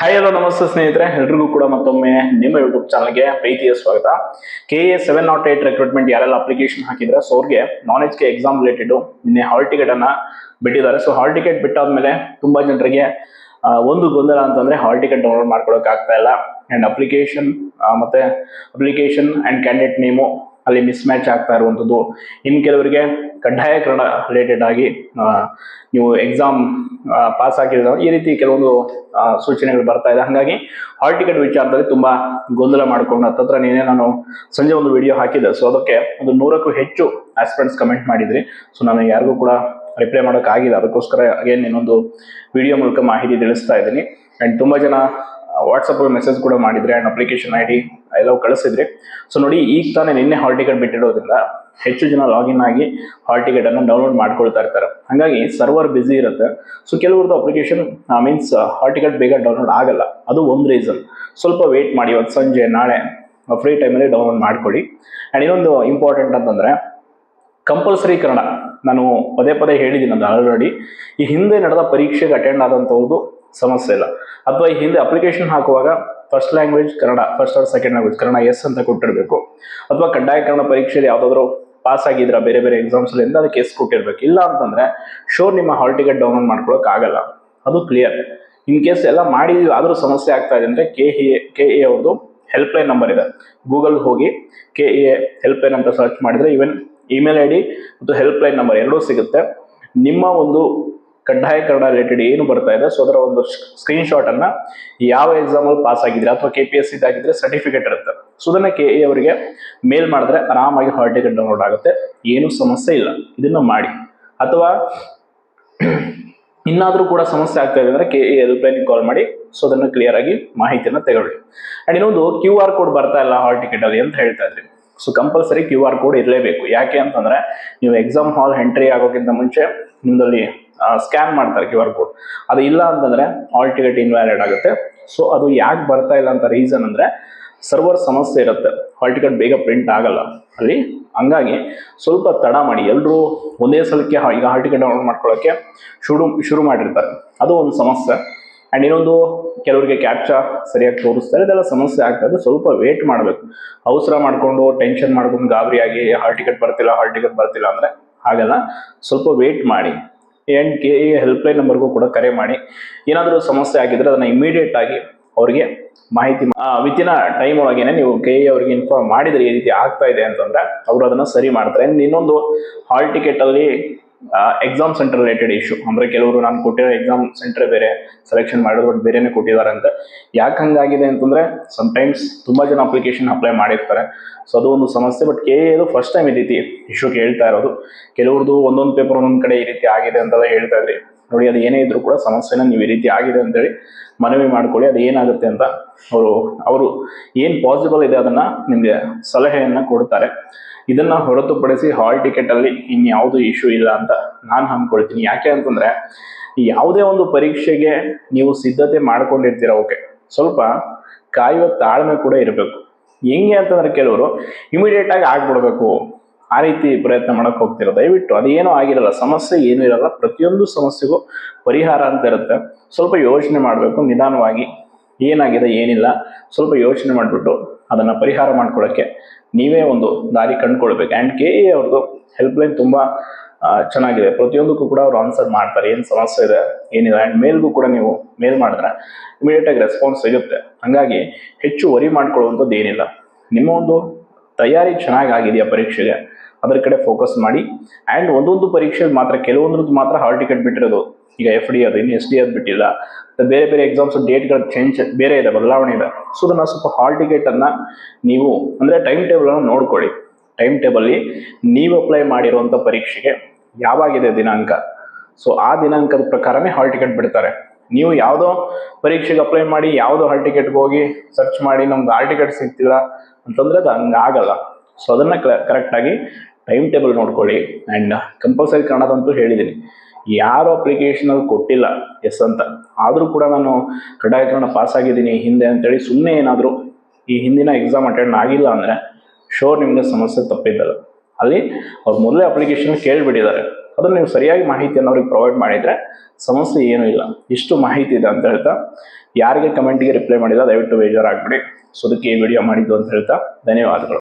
Hi hello ನಮಸ್ತೆ ಸ್ನೇಹಿತರೆ. ಎಲ್ರಿಗೂ ಕೂಡ ಮತ್ತೊಮ್ಮೆ ನಿಮ್ಮ ಯೂಟ್ಯೂಬ್ ಚಾನಲ್ಗೆ ಪ್ರೀತಿಯ ಸ್ವಾಗತ. K A seven nought eight recruitment ಯಾರೆಲ್ಲ ಅಪ್ಲಿಕೇಶನ್ ಹಾಕಿದ್ರೆ ಸೊ ಅವ್ರಿಗೆ ನಾನ್ಗೆ ಎಕ್ಸಾಮ್ ರಿಲೇಟೆಡ್ ನಿನ್ನೆ ಹಾಲ್ ಟಿಕೆಟ್ ಅನ್ನ ಬಿಟ್ಟಿದ್ದಾರೆ. ಸೊ ಹಾಲ್ ಟಿಕೆಟ್ ಬಿಟ್ಟಾದ್ಮೇಲೆ ತುಂಬಾ ಜನರಿಗೆ ಒಂದು ಗೊಂದಲ ಅಂತಂದ್ರೆ ಹಾಲ್ ಟಿಕೆಟ್ ಡೌನ್ಲೋಡ್ ಮಾಡ್ಕೊಳಕ್ ಆಗ್ತಾ ಇಲ್ಲ. ಅಂಡ್ ಅಪ್ಲಿಕೇಶನ್ ಮತ್ತೆ ಅಪ್ಲಿಕೇಶನ್ ಅಂಡ್ ಕ್ಯಾಂಡಿಡೇಟ್ ನೇಮು ಅಲ್ಲಿ ಮಿಸ್ ಮ್ಯಾಚ್ ಆಗ್ತಾ ಇರುವಂಥದ್ದು ಇನ್ನು ಕೆಲವರಿಗೆ ಕಡ್ಡಾಯ ಕನ್ನಡ ರಿಲೇಟೆಡ್ ಆಗಿ ನೀವು ಎಕ್ಸಾಮ್ ಪಾಸ್ ಆಗಿರೋ ಈ ರೀತಿ ಕೆಲವೊಂದು ಸೂಚನೆಗಳು ಬರ್ತಾ ಇದೆ. ಹಾಗಾಗಿ ಹಾಲ್ ಟಿಕೆಟ್ ವಿಚಾರದಲ್ಲಿ ತುಂಬಾ ಗೊಂದಲ ಮಾಡ್ಕೊಂಡು ಹತ್ತತ್ರ ನೀನೇ ನಾನು ಸಂಜೆ ಒಂದು ವಿಡಿಯೋ ಹಾಕಿದ್ದೆ. ಸೊ ಅದಕ್ಕೆ ಒಂದು ನೂರಕ್ಕೂ ಹೆಚ್ಚು ಆಸ್ಪಿರೆಂಟ್ಸ್ ಕಮೆಂಟ್ ಮಾಡಿದ್ರಿ. ಸೊ ನಾನು ಯಾರಿಗೂ ಕೂಡ ರಿಪ್ಲೈ ಮಾಡೋಕ್ಕಾಗಿಲ್ಲ. ಅದಕ್ಕೋಸ್ಕರ ಅಗೇನ್ ಇನ್ನೊಂದು ವಿಡಿಯೋ ಮೂಲಕ ಮಾಹಿತಿ ತಿಳಿಸ್ತಾ ಇದ್ದೀನಿ. ಆ್ಯಂಡ್ ತುಂಬ ಜನ ವಾಟ್ಸಪ್ ಮೆಸೇಜ್ ಕೂಡ ಮಾಡಿದ್ರೆ ಆ್ಯಂಡ್ ಅಪ್ಲಿಕೇಶನ್ ಐ ಡಿ ಎಲ್ಲವೂ ಕಳಿಸಿದ್ರೆ. ಸೊ ನೋಡಿ ಈಗ ತಾನೇ ನಿನ್ನೆ ಹಾಲ್ ಟಿಕೆಟ್ ಬಿಟ್ಟಿರೋದ್ರಿಂದ ಹೆಚ್ಚು ಜನ ಲಾಗಿನ್ ಆಗಿ ಹಾಲ್ ಟಿಕೆಟ್ ಅನ್ನು ಡೌನ್ಲೋಡ್ ಮಾಡ್ಕೊಳ್ತಾ ಇರ್ತಾರೆ. ಹಾಗಾಗಿ ಸರ್ವರ್ ಬಿಸಿ ಇರುತ್ತೆ. ಸೊ ಕೆಲವ್ರದ್ದು ಅಪ್ಲಿಕೇಶನ್ ಮೀನ್ಸ್ ಹಾಲ್ ಟಿಕೆಟ್ ಬೇಗ ಡೌನ್ಲೋಡ್ ಆಗಲ್ಲ. ಅದು ಒಂದು ರೀಸನ್ ಸ್ವಲ್ಪ ವೇಟ್ ಮಾಡಿ ಇವತ್ತು ಸಂಜೆ, ನಾಳೆ ಫ್ರೀ ಟೈಮಲ್ಲಿ ಡೌನ್ಲೋಡ್ ಮಾಡ್ಕೊಳ್ಳಿ. ಆ್ಯಂಡ್ ಇನ್ನೊಂದು ಇಂಪಾರ್ಟೆಂಟ್ ಅಂತಂದರೆ ಕಂಪಲ್ಸರಿ ಕನ್ನಡ. ನಾನು ಪದೇ ಪದೇ ಹೇಳಿದ್ದೀನಿ ಅದು ಆಲ್ರೆಡಿ ಈ ಹಿಂದೆ ನಡೆದ ಪರೀಕ್ಷೆಗೆ ಅಟೆಂಡ್ ಆದಂಥವ್ರದ್ದು ಸಮಸ್ಯೆ ಇಲ್ಲ. ಅಥವಾ ಈ ಹಿಂದೆ ಅಪ್ಲಿಕೇಶನ್ ಹಾಕುವಾಗ first language Kannada first or second language Kannada yes ಅಂತ ಕೊಟ್ಟಿರಬೇಕು. ಅಥವಾ ಕಡ್ಡಾಯ ಕನ್ನಡ ಪರೀಕ್ಷೆಯಲ್ಲಿ ಯಾವುದಾದ್ರೂ ಪಾಸ್ ಆಗಿದ್ರ, ಬೇರೆ ಬೇರೆ ಎಕ್ಸಾಮ್ಸ್ಲಿಂದ ಅದಕ್ಕೆ ಎಸ್ ಕೊಟ್ಟಿರ್ಬೇಕು. ಇಲ್ಲ ಅಂತಂದ್ರೆ ಶೋರ್ ನಿಮ್ಮ ಹಾಲ್ ಟಿಕೆಟ್ ಡೌನ್ಲೋಡ್ ಮಾಡ್ಕೊಳಕ್ ಆಗಲ್ಲ. ಅದು ಕ್ಲಿಯರ್ ಇನ್ ಕೇಸ್ ಎಲ್ಲ ಮಾಡಿದೀವಿ, ಆದರೂ ಸಮಸ್ಯೆ ಆಗ್ತಾ ಇದೆ ಅಂದ್ರೆ ಕೆ ಎ ಕೆ ಎ ಅವ್ರದ್ದು ಹೆಲ್ಪ್ ಲೈನ್ ನಂಬರ್ ಇದೆ ಗೂಗಲ್ ಹೋಗಿ ಕೆ ಎ ಹೆಲ್ಪ್ ಲೈನ್ ಅಂತ ಸರ್ಚ್ ಮಾಡಿದ್ರೆ ಇವನ್ ಇಮೇಲ್ ಐ ಡಿ ಮತ್ತು ಹೆಲ್ಪ್ ಲೈನ್ ನಂಬರ್ ಎರಡೂ ಸಿಗುತ್ತೆ. ನಿಮ್ಮ ಒಂದು ಕಡ್ಡಾಯ ಕನ್ನಡ ರಿಲೇಟೆಡ್ ಏನು ಬರ್ತಾ ಇದೆ? ಸೊ ಅದರ ಒಂದು ಸ್ಕ್ರೀನ್ ಶಾಟ್ ಅನ್ನ ಯಾವ ಎಕ್ಸಾಮ್ ಅಲ್ಲಿ ಪಾಸ್ ಆಗಿದ್ರೆ ಅಥವಾ ಕೆ ಪಿ ಎಸ್ ಇದಾಗಿದ್ರೆ ಸರ್ಟಿಫಿಕೇಟ್ ಇರುತ್ತೆ. ಸೊ ಅದನ್ನ ಕೆ ಎ ಅವರಿಗೆ ಮೇಲ್ ಮಾಡಿದ್ರೆ ಆರಾಮಾಗಿ ಹಾಲ್ ಟಿಕೆಟ್ ಡೌನ್ಲೋಡ್ ಆಗುತ್ತೆ. ಏನು ಸಮಸ್ಯೆ ಇಲ್ಲ. ಇದನ್ನ ಮಾಡಿ. ಅಥವಾ ಇನ್ನಾದರೂ ಕೂಡ ಸಮಸ್ಯೆ ಆಗ್ತಾ ಇದೆ ಅಂದ್ರೆ K A help line call ಮಾಡಿ. ಸೊ ಅದನ್ನ ಕ್ಲಿಯರ್ ಆಗಿ ಮಾಹಿತಿಯನ್ನು ತಗೊಳ್ಳಿ. ಅಂಡ್ ಇನ್ನೊಂದು ಕ್ಯೂ ಆರ್ ಕೋಡ್ ಬರ್ತಾ ಇಲ್ಲ ಹಾಲ್ ಟಿಕೆಟ್ ಅಲ್ಲಿ ಅಂತ ಹೇಳ್ತಾ ಇದ್ರಿ. So compulsory Q R code ಇರಲೇಬೇಕು. ಯಾಕೆ ಅಂತಂದ್ರೆ, ನೀವು ಎಕ್ಸಾಮ್ ಹಾಲ್ ಎಂಟ್ರಿ ಆಗೋಕ್ಕಿಂತ ಮುಂಚೆ ನಿಮ್ಮದಲ್ಲಿ ಸ್ಕ್ಯಾನ್ ಮಾಡ್ತಾರೆ ಕ್ಯೂ ಆರ್ ಕೋಡ್ ಅದು ಇಲ್ಲ ಅಂತಂದ್ರೆ ಆಲ್ ಟಿಕೆಟ್ ಇನ್ವ್ಯಾಲಿಡ್ ಆಗುತ್ತೆ. ಸೊ ಅದು ಯಾಕೆ ಬರ್ತಾ ಇಲ್ಲ ಅಂತ ರೀಸನ್ ಅಂದ್ರೆ ಸರ್ವರ್ ಸಮಸ್ಯೆ ಇರುತ್ತೆ. ಹಾಲ್ ಟಿಕೆಟ್ ಬೇಗ ಪ್ರಿಂಟ್ ಆಗಲ್ಲ. ಅಲ್ಲಿ ಹಂಗಾಗಿ ಸ್ವಲ್ಪ ತಡ ಮಾಡಿ. ಎಲ್ಲರೂ ಒಂದೇ ಸಲಕ್ಕೆ ಈಗ ಹಾಲ್ ಟಿಕೆಟ್ ಡೌನ್ಲೋಡ್ ಮಾಡ್ಕೊಳ್ಳೋಕ್ಕೆ ಶುರು ಶುರು ಮಾಡಿರ್ತಾರೆ. ಅದು ಒಂದು ಸಮಸ್ಯೆ. ಆ್ಯಂಡ್ ಇನ್ನೊಂದು, ಕೆಲವರಿಗೆ ಕ್ಯಾಪ್ಚಾ ಸರಿಯಾಗಿ ತೋರಿಸ್ತಾರೆ. ಇದೆಲ್ಲ ಸಮಸ್ಯೆ ಆಗ್ತದೆ ಸ್ವಲ್ಪ ವೇಟ್ ಮಾಡಬೇಕು. ಅವಸರ ಮಾಡಿಕೊಂಡು ಟೆನ್ಷನ್ ಮಾಡ್ಕೊಂಡು ಗಾಬರಿಯಾಗಿ ಹಾಲ್ ಟಿಕೆಟ್ ಬರ್ತಿಲ್ಲ ಹಾಲ್ ಟಿಕೆಟ್ ಬರ್ತಿಲ್ಲ ಅಂದರೆ ಹಾಗೆಲ್ಲ. ಸ್ವಲ್ಪ ವೇಟ್ ಮಾಡಿ. ಆ್ಯಂಡ್ ಕೆ ಎ ಹೆಲ್ಪ್ಲೈನ್ ನಂಬರ್ಗೂ ಕೂಡ ಕರೆ ಮಾಡಿ. ಏನಾದರೂ ಸಮಸ್ಯೆ ಆಗಿದ್ರೆ ಅದನ್ನು ಇಮಿಡಿಯೇಟ್ ಆಗಿ ಅವರಿಗೆ ಮಾಹಿತಿ ವಿತಿನ್ ಟೈಮ್ ಒಳಗೇನೆ ನೀವು ಕೆ ಎ ಅವ್ರಿಗೆ ಇನ್ಫಾರ್ಮ್ ಮಾಡಿದರೆ ಈ ರೀತಿ ಆಗ್ತಾ ಇದೆ ಅಂತಂದ್ರೆ ಅವರು ಅದನ್ನು ಸರಿ ಮಾಡ್ತಾರೆ. ಇನ್ನೊಂದು ಹಾಲ್ ಟಿಕೆಟ್ ಅಲ್ಲಿ ಎಕ್ಸಾಮ್ ಸೆಂಟರ್ ರಿಲೇಟೆಡ್ ಇಶ್ಯೂ ಅಂದ್ರೆ ಕೆಲವರು ನಾನು ಕೊಟ್ಟಿರೋ ಎಕ್ಸಾಮ್ ಸೆಂಟರ್ ಬೇರೆ ಸೆಲೆಕ್ಷನ್ ಮಾಡಿದ್ರು ಬಟ್ ಬೇರೆನೇ ಕೊಟ್ಟಿದ್ದಾರೆ ಅಂತ. ಯಾಕೆ ಹಂಗಾಗಿದೆ ಅಂತಂದ್ರೆ ಟೈಮ್ಸ್ ತುಂಬಾ ಜನ ಅಪ್ಲಿಕೇಶನ್ ಅಪ್ಲೈ ಮಾಡಿರ್ತಾರೆ. ಸೊ ಅದು ಒಂದು ಸಮಸ್ಯೆ ಬಟ್ ಕೆ ಎದು ಫಸ್ಟ್ ಟೈಮ್ ಈ ರೀತಿ ಇಶ್ಯೂ ಕೇಳ್ತಾ ಇರೋದು. ಕೆಲವ್ರದ್ದು ಒಂದೊಂದು ಪೇಪರ್ ಒಂದೊಂದು ಕಡೆ ಈ ರೀತಿ ಆಗಿದೆ ಅಂತೆಲ್ಲ ಹೇಳ್ತಾ ಇದ್ರಿ. ನೋಡಿ, ಅದು ಏನೇ ಇದ್ರೂ ಕೂಡ ಸಮಸ್ಯೆನ ನೀವು ಈ ರೀತಿ ಆಗಿದೆ ಅಂತೇಳಿ ಮನವಿ ಮಾಡ್ಕೊಳ್ಳಿ, ಅದು ಏನಾಗುತ್ತೆ ಅಂತ ಅವರು ಅವರು ಏನು ಪಾಸಿಬಲ್ ಇದೆ ಅದನ್ನ ನಿಮಗೆ ಸಲಹೆಯನ್ನ ಕೊಡ್ತಾರೆ. ಇದನ್ನ ಹೊರತುಪಡಿಸಿ ಹಾಲ್ ಟಿಕೆಟ್ ಅಲ್ಲಿ ಇನ್ಯಾವುದು ಇಶ್ಯೂ ಇಲ್ಲ ಅಂತ ನಾನು ಹಮ್ಕೊಳ್ತೀನಿ ಯಾಕೆ ಅಂತಂದ್ರೆ, ಯಾವುದೇ ಒಂದು ಪರೀಕ್ಷೆಗೆ ನೀವು ಸಿದ್ಧತೆ ಮಾಡ್ಕೊಂಡಿರ್ತೀರ, ಓಕೆ. ಸ್ವಲ್ಪ ಕಾಯುವ ತಾಳ್ಮೆ ಕೂಡ ಇರಬೇಕು. ಹೆಂಗೆ ಅಂತಂದ್ರೆ ಕೆಲವರು ಇಮಿಡಿಯೇಟ್ ಆಗಿ ಆಗ್ಬಿಡ್ಬೇಕು. ಆ ರೀತಿ ಪ್ರಯತ್ನ ಮಾಡಕ್ ಹೋಗ್ತಿರೋ ದಯವಿಟ್ಟು ಅದೇನೂ ಆಗಿರಲ್ಲ. ಸಮಸ್ಯೆ ಏನು ಇರಲ್ಲ. ಪ್ರತಿಯೊಂದು ಸಮಸ್ಯೆಗೂ ಪರಿಹಾರ ಅಂತ ಇರುತ್ತೆ. ಸ್ವಲ್ಪ ಯೋಚನೆ ಮಾಡಬೇಕು, ನಿಧಾನವಾಗಿ. ಏನಾಗಿದೆ, ಏನಿಲ್ಲ. ಸ್ವಲ್ಪ ಯೋಚನೆ ಮಾಡಿಬಿಟ್ಟು ಅದನ್ನು ಪರಿಹಾರ ಮಾಡ್ಕೊಳ್ಳೋಕ್ಕೆ ನೀವೇ ಒಂದು ದಾರಿ ಕಂಡುಕೊಳ್ಬೇಕು. ಆ್ಯಂಡ್ ಕೆ ಎ ಅವ್ರದ್ದು ಹೆಲ್ಪ್ಲೈನ್ ತುಂಬ ಚೆನ್ನಾಗಿದೆ. ಪ್ರತಿಯೊಂದಕ್ಕೂ ಕೂಡ ಅವ್ರು ಆನ್ಸರ್ ಮಾಡ್ತಾರೆ. ಏನು ಸಮಸ್ಯೆ ಇದೆ, ಏನಿಲ್ಲ. ಆ್ಯಂಡ್ ಮೇಲ್ಗೂ ಕೂಡ ನೀವು ಮೇಲ್ ಮಾಡಿದ್ರೆ ಇಮಿಡಿಯೇಟಾಗಿ ರೆಸ್ಪಾನ್ಸ್ ಸಿಗುತ್ತೆ. ಹಾಗಾಗಿ ಹೆಚ್ಚು ವರಿ ಮಾಡ್ಕೊಳ್ಳುವಂಥದ್ದು ಏನಿಲ್ಲ. ನಿಮ್ಮ ಒಂದು ತಯಾರಿ ಚೆನ್ನಾಗಿ ಆಗಿದೆಯಾ ಪರೀಕ್ಷೆಗೆ? ಅದರ ಕಡೆ ಫೋಕಸ್ ಮಾಡಿ. ಆ್ಯಂಡ್ ಒಂದೊಂದು ಪರೀಕ್ಷೆಗೆ ಮಾತ್ರ, ಕೆಲವೊಂದ್ರದ್ದು ಮಾತ್ರ ಹಾಲ್ ಟಿಕೆಟ್ ಬಿಟ್ಟಿರೋದು. ಈಗ ಎಫ್ ಡಿ ಅದು, ಇನ್ನು ಎಸ್ ಡಿ ಅದು ಬಿಟ್ಟಿಲ್ಲ. ಬೇರೆ ಬೇರೆ ಎಕ್ಸಾಮ್ಸ್ ಡೇಟ್ಗಳ ಚೇಂಜ್ ಬೇರೆ ಇದೆ, ಬದಲಾವಣೆ ಇದೆ. ಸೊ ಅದನ್ನು ಸ್ವಲ್ಪ ಹಾಲ್ ಟಿಕೆಟನ್ನು ನೀವು, ಅಂದರೆ ಟೈಮ್ ಟೇಬಲನ್ನು ನೋಡ್ಕೊಳ್ಳಿ. ಟೈಮ್ ಟೇಬಲ್ಲಿ ನೀವು ಅಪ್ಲೈ ಮಾಡಿರುವಂಥ ಪರೀಕ್ಷೆಗೆ ಯಾವಾಗಿದೆ ದಿನಾಂಕ? ಸೊ ಆ ದಿನಾಂಕದ ಪ್ರಕಾರನೇ ಹಾಲ್ ಟಿಕೆಟ್ ಬಿಡ್ತಾರೆ. ನೀವು ಯಾವುದೋ ಪರೀಕ್ಷೆಗೆ ಅಪ್ಲೈ ಮಾಡಿ, ಯಾವುದೋ ಹಾಲ್ ಟಿಕೆಟ್ಗೆ ಹೋಗಿ ಸರ್ಚ್ ಮಾಡಿ, ನಮ್ಗೆ ಹಾಲ್ ಟಿಕೆಟ್ ಸಿಗ್ತಿಲ್ಲ ಅಂತಂದ್ರೆ ಅದು ಹಂಗೆ ಆಗಲ್ಲ ಸೊ ಅದನ್ನು ಕರೆಕ್ಟಾಗಿ ಟೈಮ್ ಟೇಬಲ್ ನೋಡ್ಕೊಳ್ಳಿ. ಆ್ಯಂಡ್ ಕಂಪಲ್ಸರಿ ಕನ್ನಡದಂತೂ ಹೇಳಿದ್ದೀನಿ. ಯಾರು ಅಪ್ಲಿಕೇಶನಲ್ಲಿ ಕೊಟ್ಟಿಲ್ಲ ಎಸ್ ಅಂತ, ಆದರೂ ಕೂಡ ನಾನು ಕಡ್ಡಾಯ ಕನ್ನಡ ಪಾಸ್ ಆಗಿದ್ದೀನಿ, ಹಿಂದೆ ಅಂತೇಳಿ ಸುಮ್ಮನೆ ಏನಾದರೂ ಈ ಹಿಂದಿನ ಎಕ್ಸಾಮ್ ಅಟೆಂಡ್ ಆಗಿಲ್ಲ ಅಂದರೆ ಶೋರ್ ನಿಮಗೆ ಸಮಸ್ಯೆ ತಪ್ಪಿದ್ದಲ್ಲ ಅಲ್ಲಿ ಅವ್ರು ಮೊದಲೇ ಅಪ್ಲಿಕೇಶನ್ ಕೇಳಿಬಿಟ್ಟಿದ್ದಾರೆ. ಅದನ್ನು ನೀವು ಸರಿಯಾಗಿ ಮಾಹಿತಿಯನ್ನು ಅವ್ರಿಗೆ ಪ್ರೊವೈಡ್ ಮಾಡಿದರೆ ಸಮಸ್ಯೆ ಏನೂ ಇಲ್ಲ. ಇಷ್ಟು ಮಾಹಿತಿ ಇದೆ ಅಂತ ಹೇಳ್ತಾ, ಯಾರಿಗೆ ಕಮೆಂಟಿಗೆ ರಿಪ್ಲೈ ಮಾಡಿಲ್ಲ, ದಯವಿಟ್ಟು ಬೇಜಾರಾಗ್ಬಿಡಿ. ಸೊ ಅದಕ್ಕೆ ಈ ವಿಡಿಯೋ ಮಾಡಿದ್ದು ಅಂತ ಹೇಳ್ತಾ, ಧನ್ಯವಾದಗಳು.